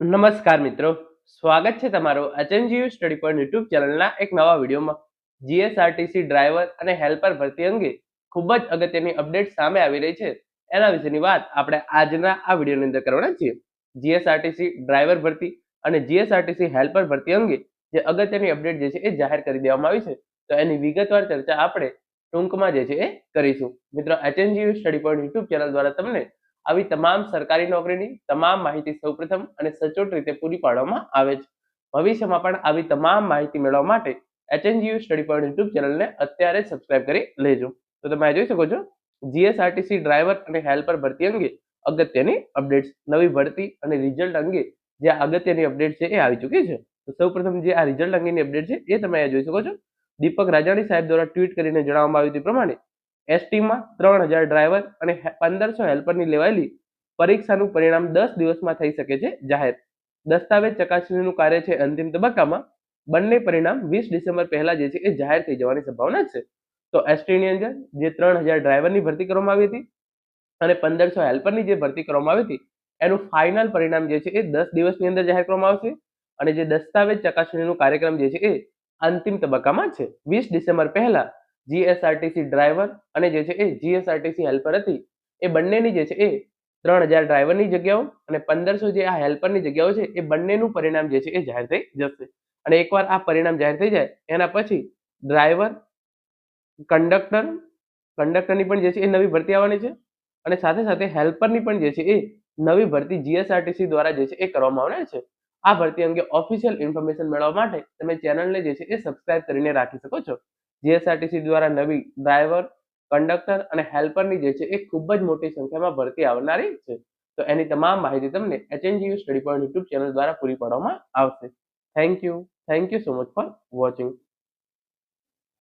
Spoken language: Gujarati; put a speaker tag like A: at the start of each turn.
A: નમસ્કાર મિત્રો. સ્વાગત છે તમારું એચએનજીયુ સ્ટડી પોઈન્ટ યુટ્યુબ ચેનલના એક નવા વિડીયોમાં. જીએસઆરટીસી ડ્રાઈવર અને હેલ્પર ભરતી અંગે ખૂબ જ અગત્યની અપડેટ સામે આવી રહી છે. એના વિશેની વાત આપણે આજના આ વિડીયોની અંદર કરવાના છીએ. જીએસઆરટીસી ડ્રાઈવર ભરતી અને જીએસઆરટીસી હેલ્પર ભરતી અંગે જે અગત્યની અપડેટ જે છે એ જાહેર કરી દેવામાં આવી છે. તો એની વિગતવાર ચર્ચા આપણે ટૂંકમાં જે છે એ કરીશું. મિત્રો HNGU study point YouTube channel દ્વારા તમને આવી તમામ સરકારી નોકરીની તમામ માહિતી સૌપ્રથમ અને સચોટ રીતે પૂરી પાડવામાં આવે છે. ભવિષ્યમાં પણ આવી તમામ માહિતી મેળવવા માટે એચએનજીયુ સ્ટડી પોઈન્ટ યુટ્યુબ ચેનલને અત્યારે સબસ્ક્રાઇબ કરી લેજો. તો તમે જોઈ શકો છો જીએસઆરટીસી ડ્રાઈવર અને હેલ્પર ભરતી અંગે અગત્યની અપડેટ્સ. નવી ભરતી અને રિઝલ્ટ અંગે જે અગત્યની અપડેટ છે એ આવી ચૂકી છે. તો સૌપ્રથમ જે આ રિઝલ્ટ અંગેની અપડેટ છે એ તમે જોઈ શકો છો. દીપક રાજાણી સાહેબ દ્વારા ટ્વીટ કરીને જણાવવામાં આવ્યું તે પ્રમાણે એસટીમાં ત્રણ હજાર ડ્રાઈવર અને પંદરસો હેલ્પરની લેવાયેલી પરીક્ષાનું પરિણામ દસ દિવસમાં થઈ શકે છે જાહેર. દસ્તાવેજ ચકાસણીનું કાર્ય છે અંતિમ તબક્કામાં. બંને પરિણામ વીસ ડિસેમ્બર પહેલા જે છે એ જાહેર થઈ જવાની સંભાવના છે. તો એસટીની અંદર જે ત્રણ હજાર ડ્રાઈવરની ભરતી કરવામાં આવી હતી અને પંદરસો હેલ્પરની જે ભરતી કરવામાં આવી હતી, એનું ફાઇનલ પરિણામ જે છે એ દસ દિવસની અંદર જાહેર કરવામાં આવશે અને જે દસ્તાવેજ ચકાસણીનું કાર્યક્રમ જે છે એ અંતિમ તબક્કામાં છે. વીસ ડિસેમ્બર પહેલા જીએસઆરટીસી ડ્રાઈવર અને જે છે એ જીએસઆરટીસી હેલ્પર હતી, એ બંનેની જે છે એ ત્રણ હજાર ડ્રાઈવરની જગ્યાઓ અને પંદરસો જે આ હેલ્પરની જગ્યાઓ છે, એ બંનેનું પરિણામ જે છે એ જાહેર થઈ જશે. અને એકવાર આ પરિણામ જાહેર થઈ જાય, એના પછી ડ્રાઈવર કંડક્ટર કંડક્ટરની પણ જે છે એ નવી ભરતી આવવાની છે અને સાથે સાથે હેલ્પરની પણ જે છે એ નવી ભરતી જીએસઆરટીસી દ્વારા જે છે એ કરવામાં આવનાર છે. આ ભરતી અંગે ઓફિશિયલ ઇન્ફોર્મેશન મેળવવા માટે તમે ચેનલને જે છે એ સબસ્ક્રાઇબ કરીને રાખી શકો છો. જીએસઆરટીસી દ્વારા નવી ડ્રાઈવર કંડક્ટર અને હેલ્પરની જે છે એ ખૂબ જ મોટી સંખ્યામાં ભરતી આવનારી છે. તો એની તમામ માહિતી તમને HNGU study point YouTube channel દ્વારા પૂરી પાડવામાં આવશે. Thank you thank you so much for watching